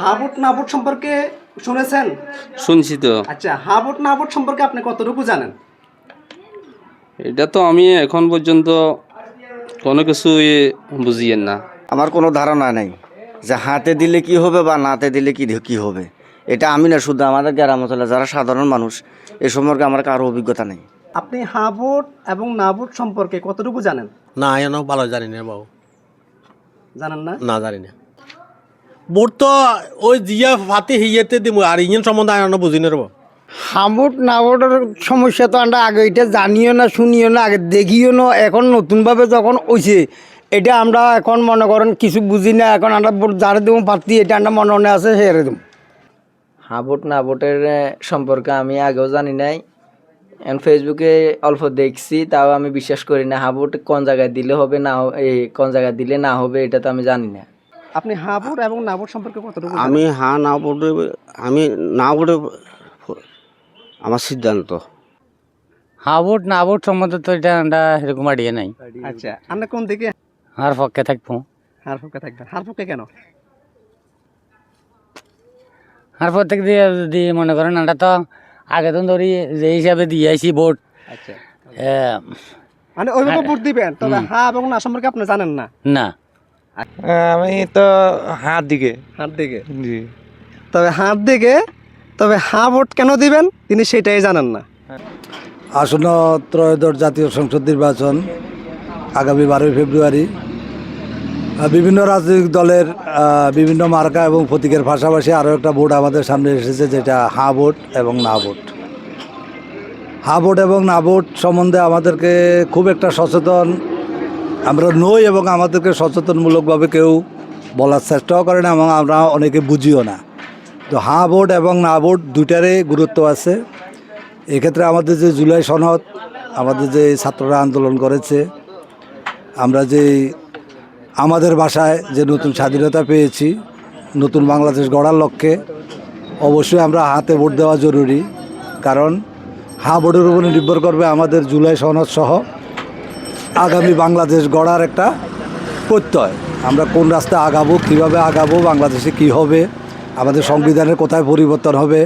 হাবুট নাবুট সম্পর্কে শুনেছেন? শুনছি তো। আচ্ছা হাবুট নাবুট সম্পর্কে আপনি কতটুকু জানেন? এটা তো আমি এখন পর্যন্ত কোনো কিছুই বুঝিয়েন না। আমার কোনো ধারণা নেই যে হাতে দিলে কি হবে বা নাতে দিলে কি কি হবে। এটা আমি না শুধু আমাদের গ্রাম অঞ্চলে যারা সাধারণ মানুষ এ সম্পর্কে আমার কারও অভিজ্ঞতা নেই। আপনি হাবুট এবং নাবুট সম্পর্কে কতটুকু জানেন? না এন ভালো জানি না বাবু। জানেন না? না জানি না। বোর তো ওই জিয়া ফাতে হিয়েতে দিব আর ইঞ্জিন সম্বন্ধে আমি বুঝি না রব হামুট নাবটের সমস্যা তো আমরা আগে এটা জানিও না শুনিও না আগে দেখিও না এখন নতুনভাবে যখন হইছে এটা আমরা এখন মনে করেন কিছু বুঝি না এখন আমরা যারা দেবো প্রার্থী এটা আমরা মনে মনে আছে হেরে দেবো হাবুট না ভোটের সম্পর্কে আমি আগেও জানি নাই এখন ফেসবুকে অল্প দেখছি তাও আমি বিশ্বাস করি না হাবুট কোন জায়গায় দিলে হবে না এই কোন জায়গায় দিলে না হবে এটা তো আমি জানি না। আপনি হাবুট এবং নাবুট সম্পর্কে কতটুকু আমি হা না বলে আমি না বলে আমার সিদ্ধান্ত। হাবুট না আবুট সম্বন্ধে তো এটা আমরা সেরকম আইডিয়া নাই। আচ্ছা আপনি কোন দিকে? আর পক্ষে থাকব। হার পক্ষে থাকবেন। হার পক্ষে কেন? আর প্রত্যেক দিয়ে যদি মনে করেন আমরা তো আগে তো ধরি যে হিসাবে দিয়ে আইছি ভোট আচ্ছা। মানে ওইভাবে ভোট দিবেন তবে হা এবং না সম্পর্কে আপনি জানেন না? না। আমি তো হাত দিকে। হাত দিকে? জি। তবে হাত দিকে তবে হা ভোট কেন দিবেন তিনি সেটাই জানেন না। আসন্ন ত্রয়োদশ জাতীয় সংসদ নির্বাচন আগামী বারোই ফেব্রুয়ারি। বিভিন্ন রাজনৈতিক দলের বিভিন্ন মার্কা এবং প্রতীকের পাশাপাশি আরও একটা ভোট আমাদের সামনে এসেছে যেটা হা ভোট এবং না ভোট। হা ভোট এবং না ভোট সম্বন্ধে আমাদেরকে খুব একটা সচেতন আমরা নই এবং আমাদেরকে সচেতনমূলকভাবে কেউ বলার চেষ্টাও করে না এবং আমরা অনেকে বুঝিও না। তো হা ভোট এবং না ভোট দুইটারই গুরুত্ব আছে। এক্ষেত্রে আমাদের যে জুলাই সনদ, আমাদের যে ছাত্ররা আন্দোলন করেছে, আমরা যে আমাদের ভাষায় যে নতুন স্বাধীনতা পেয়েছি, নতুন বাংলাদেশ গড়ার লক্ষ্যে, অবশ্যই আমরা হাতে ভোট দেওয়া জরুরি। কারণ হা ভোটের উপরে নির্ভর করবে আমাদের জুলাই সনদ সহ আগামী বাংলাদেশ গড়ার একটা প্রত্যয়। আমরা কোন রাস্তায় আগাবো, কীভাবে আগাবো, বাংলাদেশে কি হবে, আমাদের সংবিধানের কোথায় পরিবর্তন হবে,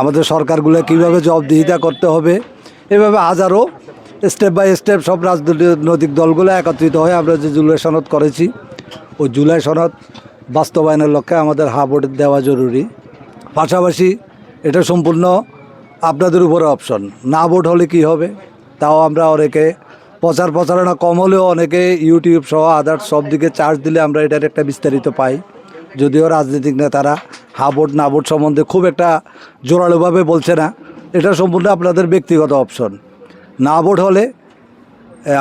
আমাদের সরকারগুলো কীভাবে জবাবদিহিতা করতে হবে, এভাবে হাজারো স্টেপ বাই স্টেপ সব রাজনৈতিক দলগুলো একত্রিত হয়ে আমরা যে জুলাই সনদ করেছি, ওই জুলাই সনদ বাস্তবায়নের লক্ষ্যে আমাদের হা ভোট দেওয়া জরুরি। পাশাপাশি এটা সম্পূর্ণ আপনাদের উপরে অপশন না ভোট হলে কি হবে, তাও আমরা অনেকে প্রচার প্রচারণা কম হলেও অনেকে ইউটিউব সহ আদার্স সব দিকে চার্জ দিলে আমরা এটার একটা বিস্তারিত পাই। যদিও রাজনৈতিক নেতারা হা ভোট না ভোট সম্বন্ধে খুব একটা জোরালোভাবে বলছে না। এটা সম্পূর্ণ আপনাদের ব্যক্তিগত অপশন না ভোট হলে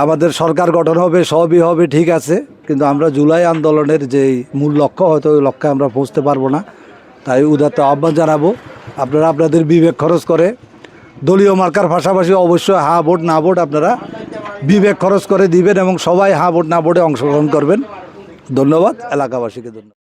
আমাদের সরকার গঠন হবে, সবই হবে, ঠিক আছে। কিন্তু আমরা জুলাই আন্দোলনের যেই মূল লক্ষ্য, হয়তো ওই লক্ষ্যে আমরা পৌঁছতে পারব না। তাই উদাত্ত আহ্বান জানাব, আপনারা আপনাদের বিবেক খরচ করে দলীয় মার্কার পাশাপাশি অবশ্যই হা ভোট, না ভোট আপনারা বিবেক খরচ করে দিবেন এবং সবাই হাঁ ভোট না ভোটে অংশগ্রহণ করবেন। ধন্যবাদ। এলাকাবাসীকে ধন্যবাদ।